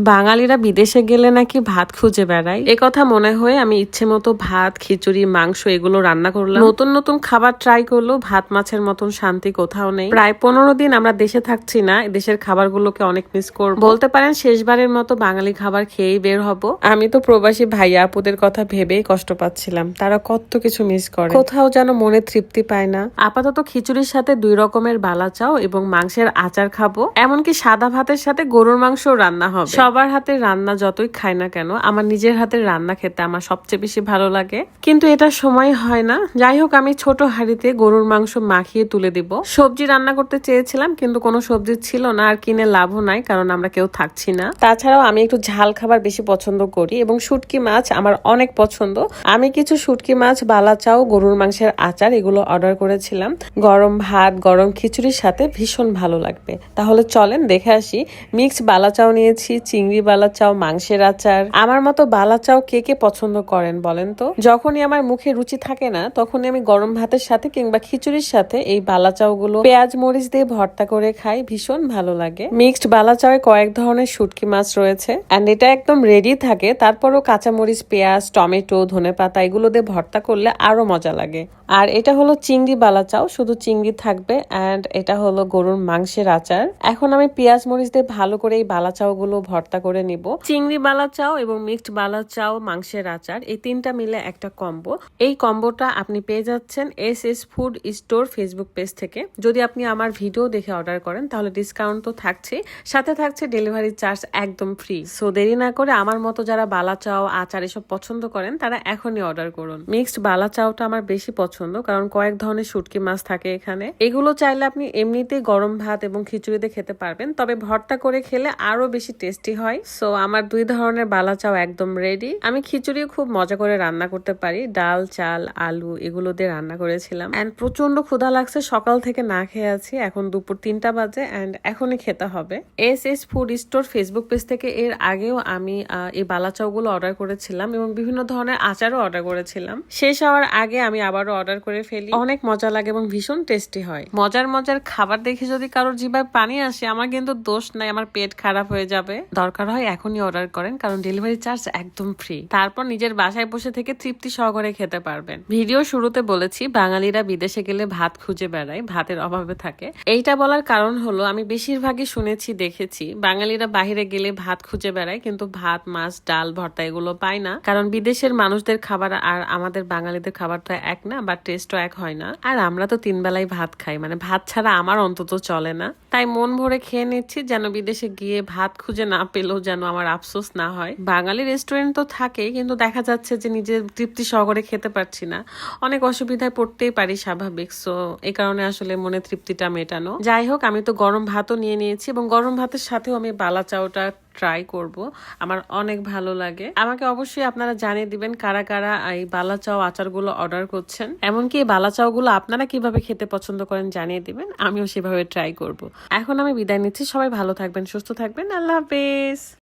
বাঙালিরা বিদেশে গেলে নাকি ভাত খুঁজে বেড়ায়? এ কথা মনে হয়ে আমি ইচ্ছে মতো ভাত, খিচুড়ি, মাংস এগুলো রান্না করলাম। নতুন নতুন খাবার ট্রাই করলেও ভাত মাছের মতন শান্তি কোথাও নেই। প্রায় পনেরো দিন আমরা দেশে থাকছি না দেশের খাবারগুলোকে অনেক মিস করব। বলতে পারেন শেষবারের মতো বাঙালি খাবার খেয়েই বের হব। আমি তো প্রবাসী ভাইয়া, আপুদের কথা ভেবেই কষ্ট পাচ্ছিলাম। তারা কত কিছু মিস করে। কোথাও যেন মনে তৃপ্তি পায় না। আপাতত খিচুড়ির সাথে দুই রকমের বালা চাও এবং মাংসের আচার খাব। এমনকি সাদা ভাতের সাথে গরুর মাংস রান্না হবে। সবার হাতের রান্না যতই খাই না কেন, আমার নিজের হাতের রান্না খেতে আমার সবচেয়ে বেশি ভালো লাগে। কিন্তু এটা সময় হয় না। যাই হোক, আমি ছোট হাঁড়িতে গরুর মাংস মাখিয়ে তুলে দিব। সবজি রান্না করতে চেয়েছিলাম, কিন্তু কোনো সবজি ছিল না, আর কিনে লাভও নাই, কারণ আমরা কেউ থাকছি না। তাছাড়াও আমি একটু ঝাল খাবার বেশি পছন্দ করি, এবং শুটকি মাছ আমার অনেক পছন্দ। আমি কিছু শুটকি মাছ, বালা চাও গরুর মাংসের আচার এগুলো অর্ডার করেছিলাম। গরম ভাত, গরম খিচুড়ির সাথে ভীষণ ভালো লাগবে। তাহলে চলেন, দেখে আসি। মিক্স বালা চাও নিয়েছি চিংড়ি বালা চাও মাংসের আচার। আমার মতো বালা চাও কে কে পছন্দ করেন বলেন তো? যখনই আমার মুখে রুচি থাকে না, তখনই আমি গরম ভাতের সাথে কিংবা খিচুড়ির সাথে এই বালা চাও গুলো পেঁয়াজ, মরিচ দিয়ে ভর্তা করে খাই, ভীষণ ভালো লাগে। মিক্সড বালা চাওয়ে কয়েক ধরনের শুটকি মাছ রয়েছে এন্ড এটা একদম রেডি থাকে। তারপরও কাঁচা মরিচ পেঁয়াজ, টমেটো ধনে পাতা এগুলো দিয়ে ভর্তা করলে আরও মজা লাগে। আর এটা হলো চিংড়ি বালা চাও শুধু চিংড়ি থাকবে অ্যান্ড এটা হলো গরুর মাংসের আচার। এখন আমি পেঁয়াজ, মরিচ দিয়ে ভালো করে এই বালা চাও গুলো ভর্তা করে নিব। চিংড়ি বালা চাও এবং মিক্সড বালা চাও, মাংসের আচার, এই তিনটা মিলে একটা কম্বো। এই কম্বোটা আপনি পেয়ে যাচ্ছেন S S food store Facebook page থেকে। যদি আপনি আমার ভিডিও দেখে অর্ডার করেন, তাহলে ডিসকাউন্ট তো থাকছে। সাথে থাকছে ডেলিভারি চার্জ একদম ফ্রি। সো দেরি না করে আমার মতো যারা বালা চাও, আচার এসব পছন্দ করেন, তারা এখনই অর্ডার করুন। মিক্সড বালা চাওটা আমার বেশি পছন্দ, কারণ কয়েক ধরনের শুটকি মাছ থাকে এখানে। এগুলো চাইলে আপনি এমনিতেই গরম ভাত এবং খিচুড়িতে খেতে পারবেন, তবে ভর্তা করে খেলে আরও বেশি টেস্টি হয়। সো আমার দুই ধরনের বালা চাও একদম রেডি আমি খিচুড়িও খুব মজা করে রান্না করতে পারি। ডাল, চাল, আলু, এগুলো দিয়ে রান্না করেছিলাম। এন্ড প্রচণ্ড ক্ষুধা লাগছে, সকাল থেকে না খেয়ে আছি। এখন দুপুর তিনটা বাজে অ্যান্ড এখনই খেতে হবে। S S food store Facebook page থেকে এর আগেও আমি এই বালা চাউগুলো অর্ডার করেছিলাম এবং বিভিন্ন ধরনের আচারও অর্ডার করেছিলাম। শেষ হওয়ার আগে আমি আবারও অর্ডার করে ফেলি। অনেক মজা লাগে এবং ভীষণ টেস্টি হয়। মজার মজার খাবার দেখে যদি কারোর জিভায় পানি আসে, আমার কিন্তু দোষ নাই, আমার পেট খারাপ হয়ে যাবে। দরকার হয়, এখনই অর্ডার করেন, কারণ ডেলিভারি চার্জ একদম ফ্রি তারপর নিজের বাসায় বসে থেকে তৃপ্তি সহকারে খেতে পারবেন। ভিডিও শুরুতে বলেছি, বাঙালিরা বিদেশে গেলে ভাত খুঁজে বেড়ায়, ভাতের অভাবে থাকে। এইটা বলার কারণ হলো, আমি বেশিরভাগই শুনেছি, দেখেছি, বাঙালিরা বাইরে গেলে ভাত খুঁজে বেড়ায়, কিন্তু ভাত, মাছ, ডাল, ভর্তা এগুলো পায় না। কারণ বিদেশের মানুষদের খাবার আর আমাদের বাঙালিদের খাবার তো এক না, বা টেস্টও এক হয় না। আর আমরা তো তিন বেলায় ভাত খাই মানে ভাত ছাড়া আমার অন্তত চলে না। তাই মন ভরে খেয়ে নিচ্ছি যেন বিদেশে গিয়ে ভাত খুঁজে না পেলেও যেন আমার আফসোস না হয়। বাঙালি রেস্টুরেন্ট তো থাকে, কিন্তু দেখা যাচ্ছে যে নিজের তৃপ্তি সহকারে খেতে পারছি না। অনেক অসুবিধায় পড়তেই পারি স্বাভাবিক। সো এ কারণে আসলে মনে তৃপ্তিটা মেটানো। যাই হোক, আমি তো গরম ভাতও নিয়ে নিয়েছি এবং গরম ভাতের সাথেও আমি বালা চাউটা ট্রাই করব। আমার অনেক ভালো লাগে। আমাকে অবশ্যই আপনারা জানিয়ে দিবেন কারা কারা এই বালাচাও আচারগুলো অর্ডার করছেন। এমনকি এই বালা চাওগুলো আপনারা কীভাবে খেতে পছন্দ করেন জানিয়ে দিবেন। আমিও সেভাবে ট্রাই করব। এখন আমি বিদায় নিচ্ছি। সবাই ভালো থাকবেন, সুস্থ থাকবেন। আল্লাহ হাফেজ।